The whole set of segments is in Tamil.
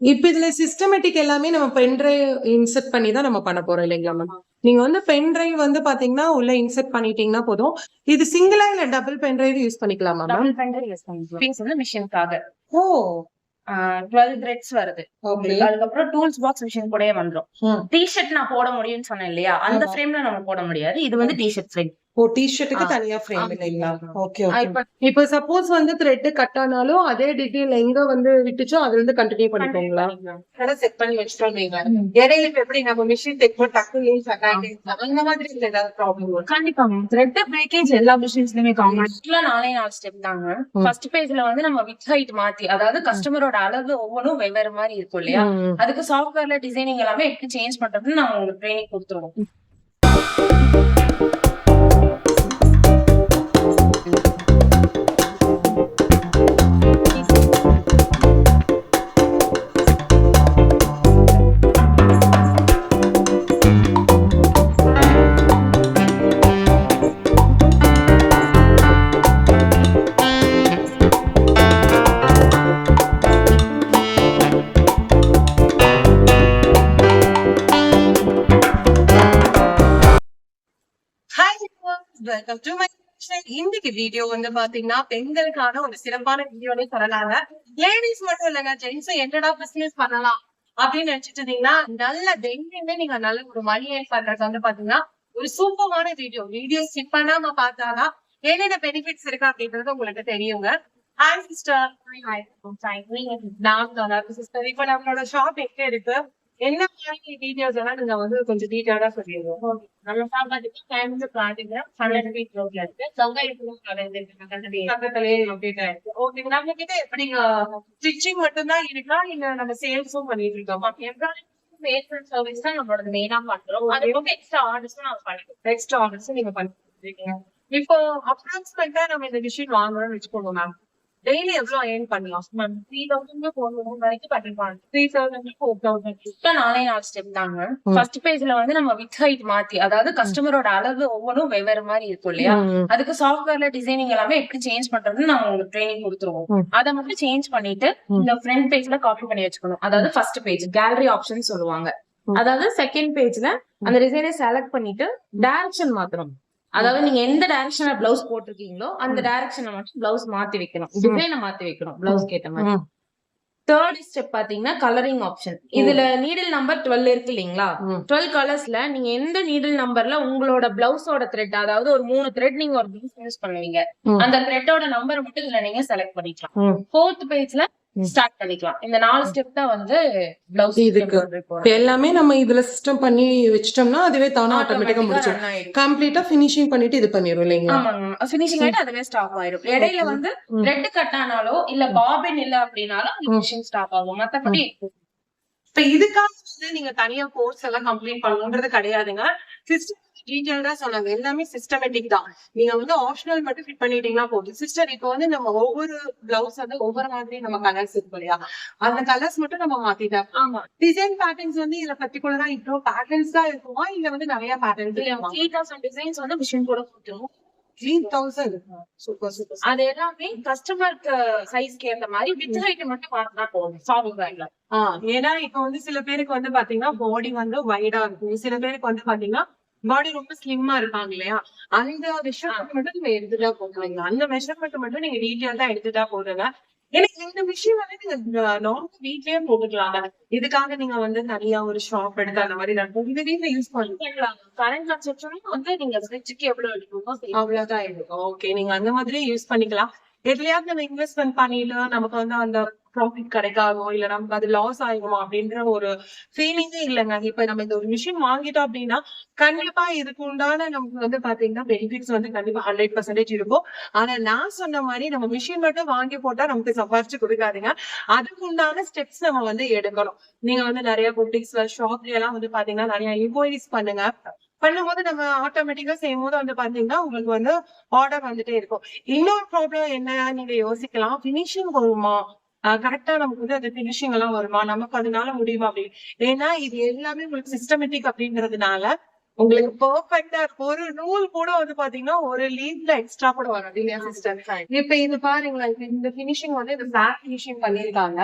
இப்ப இதுல சிஸ்டமேட்டிக் எல்லாமே நம்ம பென் டிரைவ் இன்சர்ட் பண்ணி தான் நம்ம பண்ண போறோம் இல்லைங்களா மேம் நீங்க வந்து பென் டிரைவ் வந்து பாத்தீங்கன்னா உள்ள இன்சர்ட் பண்ணிட்டீங்கன்னா போதும். இது சிங்கிளா இல்ல டபுள் பென் டிரைவ் யூஸ் பண்ணிக்கலாமா மேம் டபுள் பெண்டர் யூஸ் பண்ணிக்கலாம். பீஸ் வந்து மிஷினுக்காக ஓ. டுவெல் த்ரெட்ஸ் வருது. அதுக்கப்புறம் டூல்ஸ் பாக்ஸ் மிஷின் கூடயே வந்துரும். டிஷர்ட் நான் போட முடியும்னு சொன்னேன் இல்லையா? அந்த. ஃப்ரேம்ல நம்ம போட முடியாது. இது வந்து டிஷர்ட் ஃப்ரேம் ஓ டிஷர்ட்டுக்கு. தனியா ஃப்ரேம். இல்லைங்களா? ஓகே இப்ப இப்போ சப்போஸ் வந்து த்ரெட் கட் ஆனாலும் அதே டீடைல் எங்க வந்து விட்டுச்சோ அதுல இருந்து கண்டினியூ பண்ணிக்கோங்களா? செட் பண்ணி வச்சுட்டோம் வைங்க. இடையில எப்படி நம்ம மிஷின் தைக்கும் டக்கு லூஸ் அந்த மாதிரி இல்ல ஏதாவது ப்ராப்ளம் கண்டிப்பா த்ரெட் பிரேக்கேஜ் எல்லா மிஷின்ஸ்லயுமே காமன் ஆக்சுவலா நாலே நாலு ஸ்டெப் தாங்க. ஃபர்ஸ்ட் பேஜ்ல வந்து நம்ம வித் ஹைட் மாத்தி அதாவது கஸ்டமரோட அளவு ஒவ்வொன்றும் வெவ்வேறு மாதிரி இருக்கும் இல்லையா. அதுக்கு சாஃப்ட்வேர்ல டிசைனிங் எல்லாமே எப்படி சேஞ்ச் பண்றதுன்னு நாங்க உங்களுக்கு ட்ரைனிங் கொடுத்துருவோம். வெல்கம் டு மை இன்னைக்கு வீடியோ வந்து பாத்தீங்கன்னா பெண்களுக்கான ஒரு சிறப்பான வீடியோனே சொல்லலாங்க. லேடிஸ் மட்டும் இல்லைங்க ஜென்ஸும் என்னடா பிசினஸ் பண்ணலாம் அப்படின்னு நினைச்சிட்டு இருந்தீங்கன்னா நல்ல டெய்லியுமே நீங்க நல்ல ஒரு மணி ஏன் பண்றது வந்து பாத்தீங்கன்னா ஒரு சூப்பரான வீடியோ வீடியோ ஸ்கிப் பண்ணாம பார்த்தாதான் என்னென்ன பெனிஃபிட்ஸ் இருக்கு அப்படின்றது உங்களுக்கு தெரியுங்க. ஹாய் சிஸ்டர் நான் சிஸ்டர் இப்ப நம்மளோட ஷாப் எங்க இருக்கு. என்ன மாதிரி டீடைல்ஸ் எல்லாம் நீங்க வந்து கொஞ்சம் டீட்டெயிலா சொல்லிடுங்க நம்ம சாப்பாட்டுக்கு டைம் பாத்தீங்கன்னா ஹண்ட்ரட் ஃபீட் ரோட்ல இருக்கு. பக்கத்துலயே லொகேட் ஆயிருக்கு. ஓகே நம்ம கிட்ட எப்படிங்க ஸ்டிச்சிங் மட்டும்தான் இருக்கா? இல்ல நம்ம சேல்ஸும் பண்ணிட்டு இருக்கோமா? பேஸ்மெண்ட் சர்வீஸ் தான் நம்மளோட மெயினா பண்றோம். அது போக எக்ஸ்ட்ரா ஆர்டர்ஸ் நாங்க பண்ணிக்கிறோம். நெக்ஸ்ட் ஆர்டர்ஸ் நீங்க பண்ணிட்டு இருக்கீங்க. இப்போ அப்ராக்சிமேட்டா நம்ம இந்த மிஷின் வாங்குறோம்னு வச்சுக்கோங்க மேம் டெய்லி எவ்வளவு ஏர்ன் பண்ணலாம்? Ma'am three thousand four thousand வரைக்கும் பண்ணிருப்பாங்க த்ரீ தௌசண்ட் ஃபோர் தௌசண்ட் இப்ப நாலே நாலு ஸ்டெப் தாங்க. ஃபர்ஸ்ட் பேஜ்ல வந்து நம்ம வித் ஹைட் மாத்தி அதாவது கஸ்டமரோட அளவு ஒவ்வொன்றும் வெவ்வேறு மாதிரி இருக்கும் இல்லையா. அதுக்கு சாஃப்ட்வேர்ல டிசைனிங் எல்லாமே எப்படி சேஞ்ச் பண்றதுன்னு நாங்க உங்களுக்கு ட்ரைனிங் கொடுத்துருவோம். அதை மட்டும் சேஞ்ச் பண்ணிட்டு. இந்த ஃப்ரண்ட் பேஜ்ல காப்பி பண்ணி வச்சுக்கணும். அதாவது ஃபர்ஸ்ட் பேஜ் கேலரி ஆப்ஷன் சொல்லுவாங்க. அதாவது செகண்ட் பேஜ்ல அந்த டிசைனை செலக்ட் பண்ணிட்டு டைரக்ஷன் மாத்தணும். அதாவது நீங்க எந்த டைரக்ஷன்ல பிளவுஸ் போட்டிருக்கீங்களோ அந்த டைரக்ஷன்ல மட்டும் பிளவுஸ் மாத்தி வைக்கணும் டிசைனை மாத்தி வைக்கணும் பிளவுஸ் கேட்ட மாதிரி. தேர்ட் ஸ்டெப் பாத்தீங்கன்னா கலரிங் ஆப்ஷன் இதுல நீடில் நம்பர் டுவெல் இருக்கு இல்லைங்களா. டுவெல் கலர்ஸ்ல நீங்க எந்த நீடில் நம்பர்ல உங்களோட பிளவுஸோட த்ரெட் அதாவது ஒரு மூணு த்ரெட் நீங்க ஒரு பிளவுஸ் யூஸ் பண்ணுவீங்க. அந்த த்ரெட்டோட நம்பர் மட்டும் இதுல நீங்க செலக்ட் பண்ணிக்கலாம். ஃபோர்த் பேஜ்ல. ஸ்டார்ட் பண்ணிக்கலாம். இந்த நாலு ஸ்டெப் தான் வந்து பிளவுஸ் இதுக்கு. எல்லாமே நம்ம இதுல சிஸ்டம் பண்ணி வச்சிட்டோம்னா அதுவே தானா ஆட்டோமேட்டிக்கா முடிச்சிடும் கம்ப்ளீட்டா ஃபினிஷிங் பண்ணிட்டு இது பண்ணிரும் இல்லைங்களா? ஆமாங்க ஃபினிஷிங் ஆயிட்டு அதுவே ஸ்டாப் ஆயிடும் இடையில வந்து ம். த்ரெட் கட் ஆனாலோ இல்ல பாபின் இல்ல அப்படின்னாலும். மிஷின் ஸ்டாப் ஆகும். மத்தபடி இப்ப இதுக்காக வந்து நீங்க தனியா கோர்ஸ் எல்லாம் கம்ப்ளீட் பண்ணணுன்றது கிடையாதுங்க. சிஸ்டம் டீட்டெயில்டா சொன்னாங்க எல்லாமே சிஸ்டமேட்டிக் தான். நீங்க வந்து ஆப்ஷனல் மட்டும் ஃபிட் பண்ணிட்டீங்கன்னா போதும். சிஸ்டர் இப்போ வந்து நம்ம ஒவ்வொரு பிளவுஸ் வந்து ஒவ்வொரு மாதிரி நம்ம கலர்ஸ் இருக்கும் இல்லையா? அந்த கலர்ஸ் மட்டும் நம்ம மாத்திட்டோம் ஆமா. டிசைன் பேட்டர்ன்ஸ் வந்து இதுல பர்டிகுலரா இப்போ பேட்டர்ன்ஸ் தான் இருக்குமா? இல்ல வந்து நிறைய பேட்டர்ன்ஸ் த்ரீ தௌசண்ட் டிசைன்ஸ் வந்து மிஷின் கூட கொடுத்துருவோம் த்ரீ தௌசண்ட் சூப்பர் சூப்பர் அது எல்லாமே கஸ்டமருக்கு சைஸ்க்கு ஏத்த மாதிரி வித் ஹைட் மட்டும் பார்த்தா போதும். சாஃப்ட்வேர்ல ஆஹ் ஏன்னா இப்போ வந்து சில பேருக்கு வந்து பாத்தீங்கன்னா பாடி வந்து வைடா இருக்கும். சில பேருக்கு வந்து பாத்தீங்கன்னா பாடி ரொம்ப ஸ்லிம்மா இருப்பாங்க இல்லையா? அந்த விஷயம் மட்டும் நீங்க எடுத்துட்டா போதுங்க அந்த மெஷர்மெண்ட் மட்டும் நீங்க டீட்டெயில் தான் எடுத்துட்டா போதுங்க. எனக்கு இந்த விஷயம் வந்து நீங்க நார்மல் வீட்லயே போட்டுக்கலாங்க. இதுக்காக நீங்க வந்து தனியா ஒரு ஷாப் எடுத்து அந்த மாதிரி நான் இந்த வீட்டுல யூஸ் பண்ணிக்கலாம் கரண்ட் கன்செப்ஷனும் வந்து நீங்க ஃப்ரிட்ஜுக்கு எவ்வளவு எடுக்கணுமோ அவ்வளவுதான் இருக்கும் ஓகே நீங்க அந்த மாதிரி யூஸ் பண்ணிக்கலாம். எதுலயாவது நம்ம இன்வெஸ்ட்மெண்ட் பண்ணிட்டு நமக்கு வந்து அந்த ப்ராஃபிட் கிடைக்காதோ இல்ல நமக்கு அது லாஸ் ஆகுமா அப்படின்ற ஒரு ஃபீலிங்கே இல்லைங்க. இப்ப நம்ம இந்த ஒரு மிஷின் வாங்கிட்டோம் அப்படின்னா கண்டிப்பா இதுக்கு உண்டான நமக்கு வந்து பாத்தீங்கன்னா பெனிஃபிட்ஸ் வந்து கண்டிப்பா ஹண்ட்ரட் பர்சன்டேஜ் இருக்கும். ஆனா நான் சொன்ன மாதிரி நம்ம மிஷின் மட்டும் வாங்கி போட்டா நமக்கு சம்பாரிச்சு கொடுக்காதுங்க. அதுக்கு உண்டான ஸ்டெப்ஸ் நம்ம வந்து எடுக்கணும். நீங்க வந்து நிறைய புட்டிக்ஸ்ல ஷாப்ல எல்லாம் வந்து பாத்தீங்கன்னா நிறைய இன்கொயரிஸ் பண்ணுங்க. பண்ணும்போது நம்ம ஆட்டோமேட்டிக்கா செய்யும் போது வந்து பாத்தீங்கன்னா உங்களுக்கு வந்து ஆர்டர் வந்துட்டே இருக்கும். இன்னொரு ப்ராப்ளம் என்ன? நீங்க யோசிக்கலாம். பினிஷிங் வருமா கரெக்டா நமக்கு வந்து அந்த பினிஷிங் எல்லாம் வருமா? நமக்கு அதனால முடியுமா? அப்படின்னு ஏன்னா இது எல்லாமே உங்களுக்கு சிஸ்டமேட்டிக் அப்படின்றதுனால உங்களுக்கு பெர்ஃபெக்டா இருக்கும் ஒரு நூல் கூட வந்து பாத்தீங்கன்னா ஒரு லீவ்ல எக்ஸ்ட்ரா கூட வராது. இல்லையா சிஸ்டர் இப்ப இது பாருங்களேன். இந்த பினிஷிங் வந்து இந்த பிளாக் பினிஷிங் பண்ணிருக்காங்க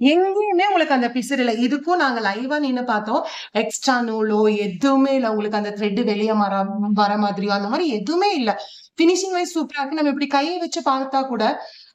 எங்கேயுமே உங்களுக்கு அந்த பிசுறு இல்லை. இதுக்கும் நாங்க லைவா நின்னு பார்த்தோம். எக்ஸ்ட்ரா நூலோ எதுவுமே இல்லை. உங்களுக்கு அந்த த்ரெட் வெளியே வர வர மாதிரியோ அந்த மாதிரி எதுவுமே இல்லை. ஃபினிஷிங் வைஸ் சூப்பரா இருக்கு. நம்ம இப்படி கையை வச்சு பார்த்தா கூட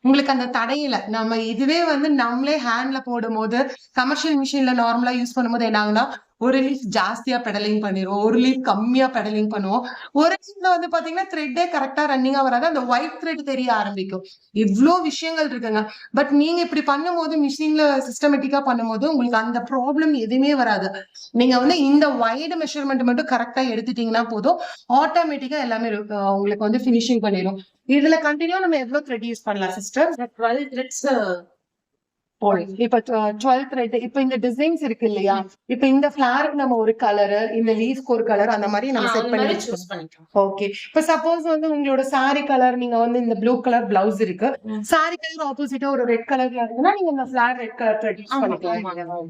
உங்களுக்கு அந்த தடையில நம்ம இதுவே வந்து நம்மளே ஹேண்ட்ல போடும்போது கமர்ஷியல் மிஷின்ல நார்மலா யூஸ் பண்ணும்போது என்ன ஆகுனா ஒரு லீஃப் ஜாஸ்தியா பெடலிங் பண்ணிடுவோம் ஒரு லீஃப் கம்மியா பெடலிங் பண்ணுவோம். ஒரு லீஃப்ல வந்து பாத்தீங்கன்னா த்ரெட்டே கரெக்டா ரன்னிங்கா வராது அந்த ஒயிட் த்ரெட் தெரிய ஆரம்பிக்கும். இவ்ளோ விஷயங்கள் இருக்குங்க. பட் நீங்க இப்படி பண்ணும்போது மிஷின்ல சிஸ்டமேட்டிக்கா பண்ணும்போது உங்களுக்கு அந்த ப்ராப்ளம் எதுவுமே வராது. நீங்க வந்து இந்த வைடு மெஷர்மெண்ட் மட்டும் கரெக்டா எடுத்துட்டீங்கன்னா போதும். ஆட்டோமேட்டிக்கா எல்லாமே இருக்கு. உங்களுக்கு வந்து ஃபினிஷிங் பண்ணிடும் இதுல கண்டினியூ நம்ம எவ்வளவு த்ரெட் யூஸ் பண்ணலாம் சிஸ்டர் டுவெல் த்ரெட்ஸ் இப்ப டுவெல் த்ரெட் இப்ப இந்த டிசைன்ஸ் இருக்கு இல்லையா? இப்ப இந்த ஃபிளாருக்கு நம்ம ஒரு கலர் இந்த லீஃப்க்கு ஒரு கலர் அந்த மாதிரி நம்ம செட் பண்ணி சூஸ் பண்ணிக்கலாம். ஓகே இப்ப சப்போஸ் வந்து உங்களோட சாரி கலர் நீங்க வந்து இந்த ப்ளூ கலர் பிளவுஸ் இருக்கு. சாரி கலர் ஆப்போசிட்டா ஒரு ரெட் கலர்ல இருக்குன்னா நீங்க இந்த ஃபிளார் ரெட் கலர் பண்ணிக்கலாம்.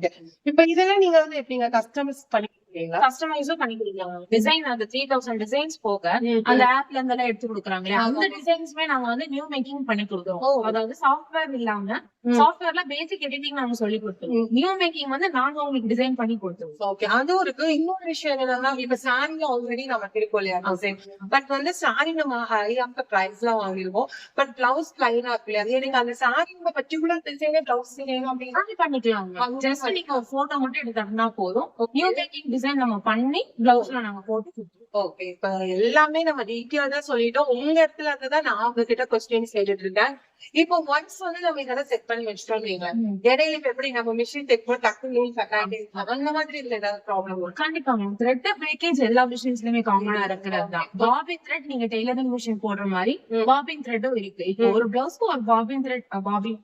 இப்ப இதெல்லாம் நீங்க வந்து எப்படிங்க? கஸ்டமைஸ் பண்ணிக்கிறீங்களா? கஸ்டமைஸும் பண்ணி கொடுக்கலாம் டிசைன் அந்த த்ரீ தௌசண்ட் டிசைன்ஸ் போக அந்த ஆப்ல இருந்து எல்லாம் எடுத்து கொடுக்குறாங்களே அந்த டிசைன்ஸ்மே நாங்க வந்து நியூ மேக்கிங் பண்ணி கொடுக்குறோம். அதாவது சாஃப்ட்வேர் இல்லாம. சாஃப்ட்வேர்ல பேசிக் எடிட்டிங் நாங்க சொல்லி கொடுத்துருவோம் நியூ மேக்கிங் வந்து நாங்க உங்களுக்கு டிசைன் பண்ணி கொடுத்துருவோம் ஓகே அதுவும் இருக்கு. இன்னொரு விஷயம் என்னன்னா இப்ப சாரி ஆல்ரெடி நமக்கு இருக்கும் இல்லையா டிசைன் பட் வந்து சாரி நம்ம ஹை ஆஃப் பிரைஸ் எல்லாம் வாங்கிருவோம் பட் பிளவுஸ் பிளைனா இருக்கு இல்லையா? நீங்க அந்த சாரியோட பர்டிகுலர் டிசைனே பிளவுஸ் வேணும் அப்படின்னா பண்ணிக்கலாம் ஜஸ்ட் நீங்க ஒரு போட்டோ மட்டும் எடுத்தா போதும். நியூ மேக்கிங் டிசைன் நம்ம பண்ணி பிளவுஸ்ல நாங்க போட்டு ஓகே இப்ப எல்லாமே நம்ம டீட்டெயில் தான் சொல்லிட்டோம். உங்க இடத்துல இருந்து தான் நான் உங்ககிட்ட கொஸ்டின்ஸ் கேட்டுட்டு இருக்கேன். இப்போ ஒன்ஸ் வந்து நம்ம இதெல்லாம் செட் பண்ணி வச்சிட்டோம் வைங்க. இடையில இப்ப எப்படி நம்ம மிஷின் தைக்கும் போது டக்கு நூல் கட் ஆகிட்டு அந்த மாதிரி இதுல ஏதாவது ப்ராப்ளம் வரும் கண்டிப்பா மேம் த்ரெட் பிரேக்கேஜ் எல்லா மிஷின்ஸ்லயுமே காமனா இருக்கிறது தான். பாபின் த்ரெட் நீங்க டெய்லரிங் மிஷின் போடுற மாதிரி. பாபின் த்ரெட்டும் இருக்கு. இப்போ ஒரு பிளவுஸ்க்கு ஒரு பாபின் த்ரெட் பாபின்.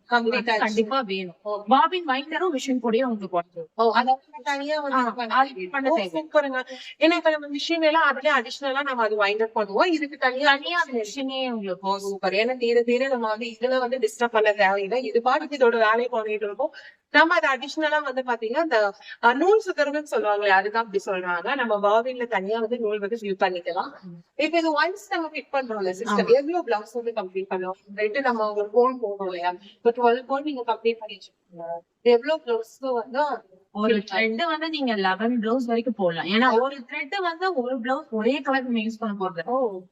கண்டிப்பா வேணும். பாபின் வைண்டரும் மிஷின் கூடயே உங்களுக்கு போட்டு ஓ, அதாவது தனியா வந்து பண்ண. சூப்பருங்க. ஏன்னா இப்ப நம்ம மிஷின் எல்லாம் அதுலயே அடிஷனலா நம்ம அது வைண்ட் அப் பண்ணுவோம். இதுக்கு தனியா தனியா மிஷினே உங்களுக்கு சூப்பர். ஏன்னா தீர தீர நம்ம வந்து இதுல வந்து டிஸ்டர்ப் பண்ண தேவையில்லை இது பாட்டுக்கு இதோட வேலையை பண்ணிட்டு இருக்கோம். நம்ம அது அடிஷனலா வந்து பாத்தீங்கன்னா இந்த நூல் சுத்தறதுன்னு சொல்லுவாங்களே அதுதான் அப்படி சொல்றாங்க. நம்ம பாபின்ல தனியா வந்து நூல் வந்து ஃபில் பண்ணிக்கலாம். இப்ப இது ஒன்ஸ் நம்ம ஃபிட் பண்றோம்ல சிஸ்டம் எவ்வளவு பிளவுஸ் வந்து கம்ப்ளீட் பண்ணுவோம் ரெண்டு நம்ம ஒரு போன் போடுறோம் இல்லையா? இப்ப டுவெல் போன் நீங்க கம்ப்ளீட் பண்ணி எவ்வளவு பிளவுஸ் வந்து ஒரு த்ரெட் வந்து நீங்க லெவன் பிளவுஸ் வரைக்கும் போடலாம். ஏன்னா ஒரு த்ரெட் வந்து ஒரு பிளவுஸ் ஒரே கலர் நம்ம யூஸ் பண்ண போறது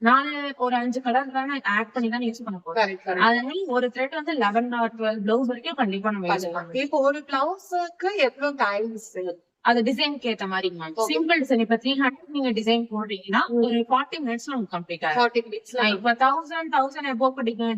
நாலு ஒரு அஞ்சு கலர் தானே ஆட் பண்ணி தான் யூஸ் பண்ண போறோம் கரெக்ட் கரெக்ட் அதே மாதிரி ஒரு த்ரெட் வந்து லெவன் ஆர் டுவெல் பிளவுஸ் வரைக்கும் கண்டிப்பா நம்ம இப்போ ஒரு பிளவுஸுக்கு எவ்வளவு டைம்ஸ் அது டிசைனுக்கு ஏத்த மாதிரி மேம் சிம்பிள் டிசைன் இப்ப த்ரீ ஹண்ட்ரட் நீங்க டிசைன் போடுறீங்கன்னா ஒரு ஃபார்ட்டி மினிட்ஸ் உங்களுக்கு கம்ப்ளீட் ஆகும் இப்ப தௌசண்ட் தௌசண்ட் எபோ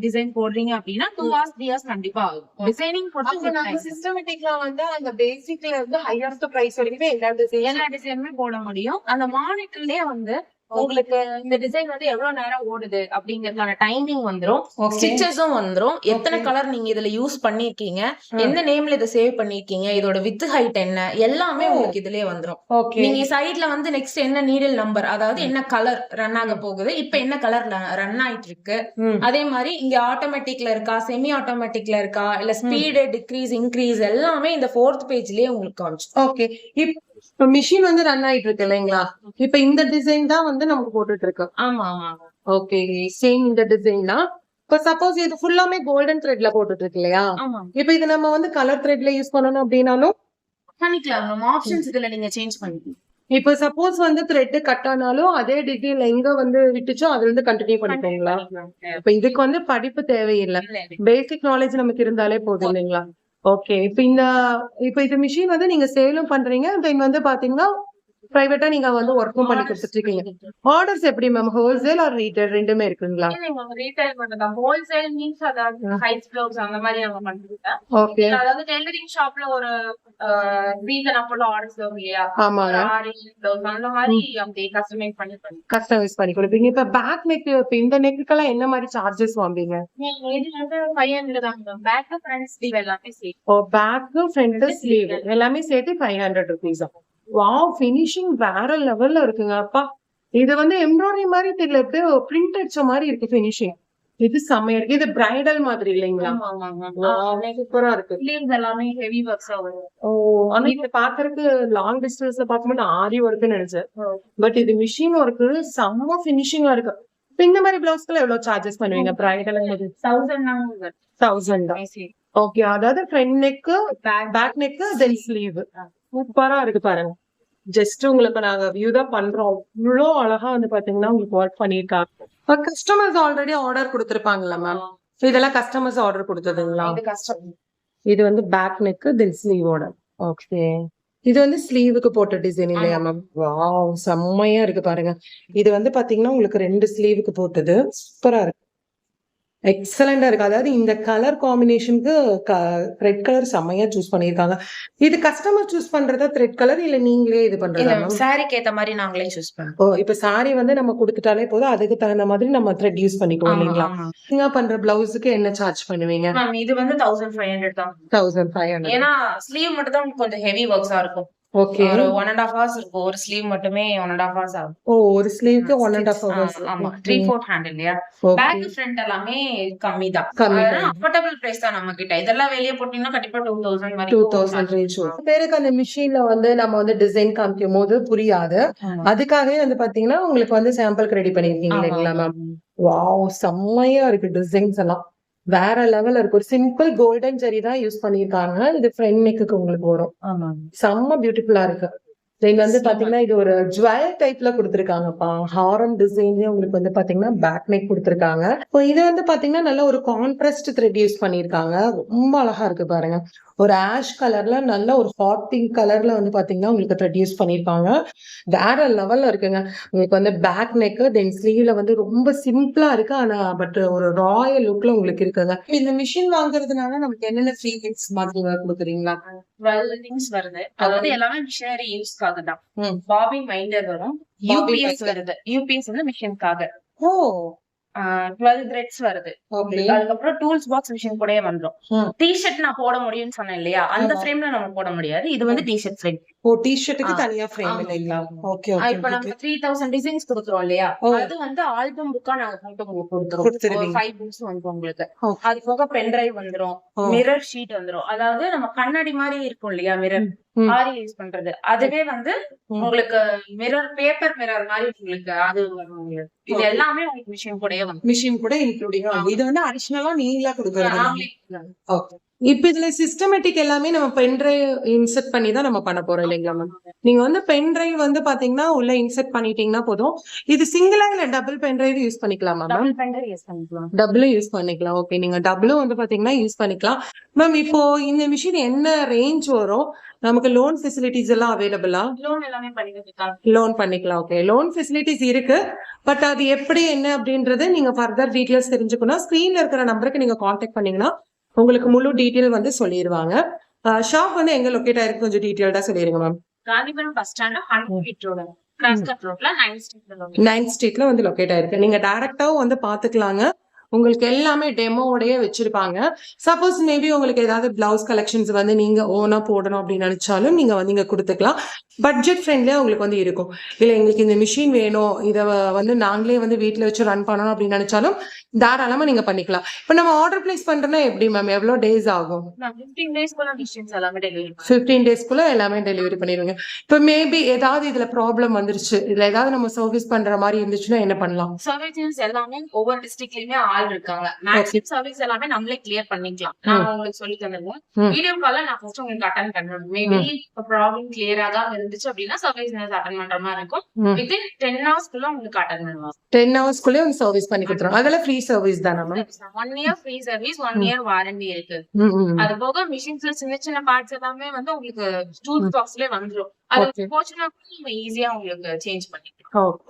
டிசைன் போடுறீங்க அப்படின்னா டூ ஹவர்ஸ் த்ரீ ஹவர்ஸ் கண்டிப்பா ஆகும். டிசைனிங் நம்ம பொறுத்து சிஸ்டமேட்டிக்ல வந்து அந்த பேசிக்ல இருந்து ஹையஸ்ட் பிரைஸ் வரைக்குமே எல்லா டிசைன் எல்லா டிசைனுமே போட முடியும். அந்த மானிட்டர்லயே வந்து உங்களுக்கு இந்த டிசைன் வந்து எவ்வளவு நேரம் ஓடுது அப்படிங்கறதுக்கான டைமிங் வந்துரும். ஸ்டிச்சஸும் வந்துரும். எத்தனை கலர் நீங்க இதுல யூஸ் பண்ணிருக்கீங்க? எந்த நேம்ல இதை சேவ் பண்ணிருக்கீங்க? இதோட வித் ஹைட் என்ன? எல்லாமே உங்களுக்கு இதுலயே வந்துரும். நீங்க சைட்ல வந்து நெக்ஸ்ட் என்ன நீடில் நம்பர் அதாவது என்ன கலர் ரன் ஆக போகுது? இப்ப என்ன கலர் ரன் ஆயிட்டு இருக்கு அதே மாதிரி இங்க ஆட்டோமேட்டிக்ல இருக்கா? செமி ஆட்டோமேட்டிக்ல இருக்கா? இல்ல ஸ்பீடு டிக்ரீஸ் இன்க்ரீஸ் எல்லாமே இந்த ஃபோர்த் பேஜ்லயே உங்களுக்கு காமிச்சு ஓகே இப்ப மிஷின் வந்து ரன் ஆயிட்டு இருக்கு இல்லைங்களா? இப்ப இந்த டிசைன் தான் வந்து நமக்கு போட்டுட்டு இருக்கு ஆமா ஆமா. ஓகே சேம் இந்த டிசைன் தான். இப்ப சப்போஸ் இது ஃபுல்லாமே கோல்டன் த்ரெட்ல போட்டுட்டு இருக்கு இல்லையா? இப்ப இது நம்ம வந்து கலர் த்ரெட்ல யூஸ் பண்ணணும் அப்படின்னாலும் பண்ணிக்கலாம் ஆப்ஷன்ஸ் இதுல நீங்க சேஞ்ச் பண்ணிக்கலாம். இப்ப சப்போஸ் வந்து த்ரெட் கட் ஆனாலும் அதே டிசைன்ல எங்க வந்து விட்டுச்சோ அதுல இருந்து கண்டினியூ பண்ணிப்பீங்களா இப்ப இதுக்கு வந்து படிப்பு தேவையில்லை. பேசிக் நாலேஜ் நமக்கு இருந்தாலே போதும் இல்லைங்களா? ஓகே இப்ப இந்த இப்ப இந்த மிஷின் வந்து நீங்க சேலும் பண்றீங்க. தென் வந்து பாத்தீங்கன்னா பிரைவேட்டா நீங்க வந்து ஒர்க்கும் பண்ணி கொடுத்துட்டு இருக்கீங்க ஆர்டர்ஸ் எப்படி மேம் ஹோல்சேல் ஆர் ரீட்டைல் ரெண்டுமே இருக்குங்களா? ரீட்டைல் பண்றதா ஹோல்சேல் மீன்ஸ் அதாவது ஹைட் பிளவுஸ் அந்த மாதிரி நம்ம பண்றது ஓகே அதாவது டெய்லரிங் ஷாப்ல ஒரு ரீசனபிள் ஆர்டர்ஸ் வரும் இல்லையா? ஆமாங்க. பிளவுஸ் அந்த மாதிரி அப்படி கஸ்டமைஸ் பண்ணி பண்ணி. கஸ்டமைஸ் பண்ணி கொடுப்பீங்க. இப்ப பேக் நெக் இப்ப இந்த நெக்குக்கெல்லாம் என்ன மாதிரி சார்ஜஸ் வாங்குவீங்க? இது வந்து ஃபைவ் ஹண்ட்ரட் தான் பேக் ஃப்ரண்ட் ஸ்லீவ் எல்லாமே சேர்த்து. ஓ பேக் ஃப்ரண்ட் ஸ்லீவ் எல்லாமே சேர்த்து five hundred rupees wow finishing வேற லெவல்ல இருக்குங்க அப்பா. இது வந்து எம்ப்ராய்டரி மாதிரி தெரியல எப்படியோ பிரிண்ட் அடிச்ச மாதிரி இருக்கு ஃபினிஷிங் இது செம்மையா இருக்கு. இது பிரைடல் மாதிரி இல்லைங்களா? சூப்பரா இருக்கு. ஸ்லீவ்ஸ் எல்லாமே ஹெவி ஒர்க்ஸ் வரும். ஓ ஆனா இது பாக்குறதுக்கு லாங் டிஸ்டன்ஸ்ல பார்க்கும்போது ஆரி ஒர்க்னு நினைச்சேன். பட் இது மிஷின் ஒர்க்கு செம்ம ஃபினிஷிங்கா இருக்கு. இந்த மாதிரி பிளவுஸ்க்குள்ள எவ்வளவு சார்ஜஸ் பண்ணுவீங்க? பிரைடல் தௌசண்ட் தௌசண்ட் ஓகே அதாவது front neck back neck then sleeve சூப்பரா இருக்கு பாருங்க. ஜஸ்ட் உங்களுக்கு நாங்க வியூ தான் பண்றோம். இவ்வளோ அழகா வந்து பாத்தீங்கன்னா உங்களுக்கு ஒர்க் பண்ணிருக்காங்க கஸ்டமர்ஸ் ஆல்ரெடி ஆர்டர் கொடுத்துருப்பாங்கல்ல மேம் இதெல்லாம் கஸ்டமர்ஸ் ஆர்டர் கொடுத்ததுங்களா? இது வந்து பேக் நெக் தென் ஸ்லீவோட ஓகே இது வந்து ஸ்லீவுக்கு போட்ட டிசைன் இல்லையா மேம் வாவ் செம்மையா இருக்கு பாருங்க. இது வந்து பாத்தீங்கன்னா உங்களுக்கு ரெண்டு ஸ்லீவுக்கு போட்டது. சூப்பரா இருக்கு. எக்ஸலண்டா இருக்கு. அதாவது இந்த கலர் காம்பினேஷனுக்கு ரெட் கலர் செம்மையா சூஸ் பண்ணிருக்காங்க இது கஸ்டமர் சூஸ் பண்றதா த்ரெட் கலர் இல்ல நீங்களே இது பண்றதா சாரிக்கு ஏத்த மாதிரி நாங்களே சூஸ் பண்ணுவோம் ஓ இப்ப சாரி வந்து நம்ம கொடுத்துட்டாலே போதும். அதுக்கு தகுந்த மாதிரி நம்ம த்ரெட் யூஸ் பண்ணிக்குவோம் இல்லைங்களா? நீங்க பண்ற பிளவுஸுக்கு என்ன சார்ஜ் பண்ணுவீங்க? இது வந்து தௌசண்ட் ஃபைவ் ஹண்ட்ரட் தான். தௌசண்ட் ஃபைவ் ஹண்ட்ரட் ஏன்னா ஸ்லீவ் மட்டும் தான் கொஞ்சம் ஹெவி ஒர்க்ஸா இருக்கும். ஓகே. ஒரு ஒன் அண்ட் ஹாஃப் ஹவர்ஸ் இருக்கும். ஒரு ஸ்லீவ் மட்டுமே ஒன் அண்ட் ஹாஃப் ஹவர்ஸ் ஆகும். ஓ ஒரு ஸ்லீவ்க்கு ஒன் அண்ட் ஹாஃப் ஹவர்ஸ் ஆமா. த்ரீ ஃபோர்த் ஹேண்ட் இல்லையா? பேக் ஃப்ரண்ட் எல்லாமே கம்மி தான் அஃபோர்டபுள் பிரைஸ் தான் நம்ம கிட்ட. இதெல்லாம் வெளியே போட்டீங்கன்னா கண்டிப்பா டூ தௌசண்ட் டூ வரைக்கும் தௌசண்ட் ரேஞ்ச் பேருக்கு அந்த மிஷின்ல வந்து நம்ம வந்து டிசைன் காமிக்கும் போது புரியாது. அதுக்காகவே வந்து பாத்தீங்கன்னா உங்களுக்கு வந்து சாம்பிளுக்கு ரெடி பண்ணிருக்கீங்க இல்லைங்களா. மேம் வாவ் செம்மையா இருக்கு டிசைன்ஸ் எல்லாம். வேற லெவல்ல இருக்கு. ஒரு சிம்பிள் கோல்டன் ஜரி தான் யூஸ் பண்ணிருக்காங்க இது ஃப்ரண்ட் நெக்குக்கு உங்களுக்கு வரும். ஆமா செம்ம பியூட்டிஃபுல்லா இருக்கு. தென் வந்து பாத்தீங்கன்னா இது ஒரு ஜுவல் டைப்ல கொடுத்துருக்காங்கப்பா. ஹாரம் டிசைன்லயே உங்களுக்கு வந்து பாத்தீங்கன்னா பேக் நெக் கொடுத்துருக்காங்க. இப்போ இது வந்து பாத்தீங்கன்னா நல்ல ஒரு கான்ட்ராஸ்ட் த்ரெட் யூஸ் பண்ணிருக்காங்க ரொம்ப அழகா இருக்கு பாருங்க. ஒரு ஆஷ் கலர்ல நல்ல ஒரு ஹாட் பிங்க் கலர்ல வந்து பாத்தீங்கன்னா உங்களுக்கு த்ரெட் யூஸ் பண்ணிருக்காங்க. வேற லெவல்ல இருக்குங்க. உங்களுக்கு வந்து பேக் நெக் தென் ஸ்லீவ்ல வந்து ரொம்ப சிம்பிளா இருக்கு. ஆனா பட் ஒரு ராயல் லுக்ல உங்களுக்கு இருக்குங்க. இந்த மிஷின் வாங்குறதுனால நமக்கு என்னென்ன ஃப்ரீ கிஃப்ட்ஸ் மாதிரி கொடுக்குறீங்களா டுவெல் திங்ஸ் வருது. அதாவது எல்லாமே மிஷினரி யூஸ்க்காக தான் ம். பாபி மைண்டர் வரும். யூபிஎஸ். வருது. யூபிஎஸ் வந்து மிஷினுக்காக ஓ. டுவெல் த்ரெட்ஸ் வருது. அதுக்கப்புறம் டூல்ஸ் பாக்ஸ் மிஷின் கூடயே வந்துரும். ம். டிஷர்ட் நான் போட முடியும்னு சொன்னேன் இல்லையா? அந்த. ஃப்ரேம்ல நம்ம போட முடியாது. இது வந்து டிஷர்ட் ஃப்ரேம் ஓ டிஷர்ட்டுக்கு தனியா ஃப்ரேம். இல்லைங்களா? ஓகே இப்ப நம்ம த்ரீ தௌசண்ட் டிசைன்ஸ் கொடுக்குறோம் இல்லையா. அது வந்து ஆல்பம் புக்கா நாங்க போட்டு உங்களுக்கு கொடுத்துருவோம். ஃபைவ் புக்ஸ் வந்துரும் உங்களுக்கு. அது போக பென் டிரைவ் வந்துரும். மிரர் ஷீட் வந்துரும். அதாவது நம்ம கண்ணாடி மாதிரி இருக்கும் இல்லையா மிரர். ஆரி யூஸ் பண்றது. அதுவே வந்து. உங்களுக்கு மிரர் பேப்பர் மிரர் மாதிரி உங்களுக்கு அது வரும். இது. எல்லாமே உங்களுக்கு மிஷின் வந்து மிஷின் கூட இன்க்ளூடிங் இது வந்து அடிஷனலா நீங்களா கொடுக்கறது? இப்போ இதுல சிஸ்டமேட்டிக் எல்லாமே நம்ம பென் டிரைவ் இன்செர்ட் பண்ணி தான் நம்ம பண்ண போறோம் இல்லைங்களா மேம் நீங்க வந்து பென் டிரைவ் வந்து பாத்தீங்கன்னா உள்ள இன்செர்ட் பண்ணிட்டீங்கன்னா போதும். இது சிங்கிளா இல்ல டபுள் பென் டிரைவ் யூஸ் பண்ணிக்கலாமா மேம் பண்ணிக்கலாம். டபுளும் யூஸ் பண்ணிக்கலாம். ஓகே நீங்க டபுளும் வந்து பாத்தீங்கன்னா யூஸ் பண்ணிக்கலாம். மேம் இப்போ இந்த மிஷின் என்ன ரேஞ்ச் வரும்? நமக்கு லோன் ஃபெசிலிட்டிஸ் எல்லாம் அவைலபிளா லோன் எல்லாமே பண்ணி கொடுத்துருக்காங்க லோன் பண்ணிக்கலாம் ஓகே லோன் ஃபெசிலிட்டிஸ் இருக்கு. பட் அது எப்படி என்ன அப்படின்றது நீங்க ஃபர்தர் டீடைல்ஸ் தெரிஞ்சுக்கணும். ஸ்க்ரீன்ல இருக்கிற நம்பருக்கு நீங்க காண்டாக்ட் பண்ணீங்கன்னா உங்களுக்கு முழு டீட்டெயில் வந்து சொல்லிடுவாங்க ஷாப் வந்து எங்க லொக்கேட் ஆயிருக்கு கொஞ்சம் டீட்டெயில்டா சொல்லிடுங்க ma'am Gandhipuram bus stand hundred feet road ninth ஸ்ட்ரீட்ல வந்து லொக்கேட் ஆயிருக்கு. நீங்க டைரக்டாவும் வந்து பாத்துக்கலாங்க உங்களுக்கு எல்லாமே டெமோவோடய வச்சிருப்பாங்க. சப்போஸ் மேபி உங்களுக்கு ஏதாவது பிளவுஸ் கலெக்ஷன்ஸ் வந்து நீங்க ஓனா போடணும் அப்படின்னு நினைச்சாலும் நீங்க வந்து இங்க கொடுத்துக்கலாம். பட்ஜெட் ஃப்ரெண்ட்லியா உங்களுக்கு வந்து இருக்கும். இல்ல எங்களுக்கு இந்த மிஷின் வேணும் இதை வந்து நாங்களே வந்து வீட்ல வச்சு ரன் பண்ணணும் அப்படின்னு நினைச்சாலும் தாராளமா நீங்க பண்ணிக்கலாம். இப்போ நம்ம ஆர்டர் பிளேஸ் பண்றோம்னா எப்படி மேம் எவ்வளவு டேஸ் ஆகும்? ஃபிஃப்டீன் டேஸ்க்குள்ள எல்லாமே டெலிவரி பண்ணிடுவீங்க. இப்போ மேபி ஏதாவது இதுல ப்ராப்ளம் வந்துருச்சு. இதுல ஏதாவது நம்ம சர்வீஸ் பண்ற மாதிரி இருந்துச்சுன்னா என்ன பண்ணலாம்? சர்வீசஸ் எல்லாமே ஒவ்வொரு டிஸ்ட்ரிக்ட்லயுமே ஆள் இருக்காங்க மேக்ஸிமம் சர்வீஸ் எல்லாமே நம்மளே கிளியர் பண்ணிக்கலாம். நான் உங்களுக்கு சொல்லி தந்துருவேன் ம். வீடியோ கால்ல நான் ஃபர்ஸ்ட் உங்களுக்கு அட்டன் பண்ணணும் மேபி ப்ராப்ளம் கிளியர் ஆகாம இருந்துச்சு அப்படின்னா சர்வீஸ் அட்டன் பண்ற மாதிரி இருக்கும். வித்தின் டென் ஹவர்ஸ்க்குள்ள உங்களுக்கு அட்டன் பண்ணுவாங்க டென் ஹவர்ஸ்க்குள்ளே வந்து சர்வீஸ் பண்ணி கொடுத்துரும் அதெல்லாம் ஃப்ரீ சர்வீஸ் தானே ma'am one year free service one year warranty இருக்கு. அது போக மிஷின்ஸ்ல சின்ன சின்ன பார்ட்ஸ் எல்லாமே வந்து உங்களுக்கு டூல்ஸ் பாக்ஸ்லயே வந்துரும். அது Okay. போச்சுன்னா கூட நம்ம ஈஸியா உங்களுக்கு சேஞ்ச் பண்ணிக்கலாம்.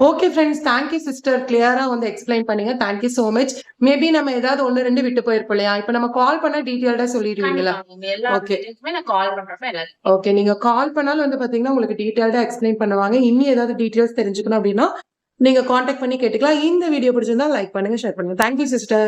ஓகே ஃப்ரெண்ட்ஸ் தேங்க்யூ சிஸ்டர் கிளியரா வந்து எக்ஸ்பிளைன் பண்ணீங்க. தேங்க்யூ சோ மச் மேபி நம்ம ஏதாவது ஒன்னு ரெண்டு விட்டு போயிருப்போம் இல்லையா? இப்போ நம்ம கால் பண்ணா டீட்டெயில்டா சொல்லிடுவீங்களா? நான் கால் பண்றப்ப ஓகே நீங்க கால் பண்ணாலும் வந்து பாத்தீங்கன்னா உங்களுக்கு டீட்டெயில்டா எக்ஸ்பிளைன் பண்ணுவாங்க. இன்னும் ஏதாவது டீட்டெயில்ஸ் தெரிஞ்சுக்கணும் அப்படின்னா நீங்க காண்டாக்ட் பண்ணி கேட்டுக்கலாம். இந்த வீடியோ பிடிச்சிருந்தா லைக் பண்ணுங்க ஷேர் பண்ணுங்க. Thank you sister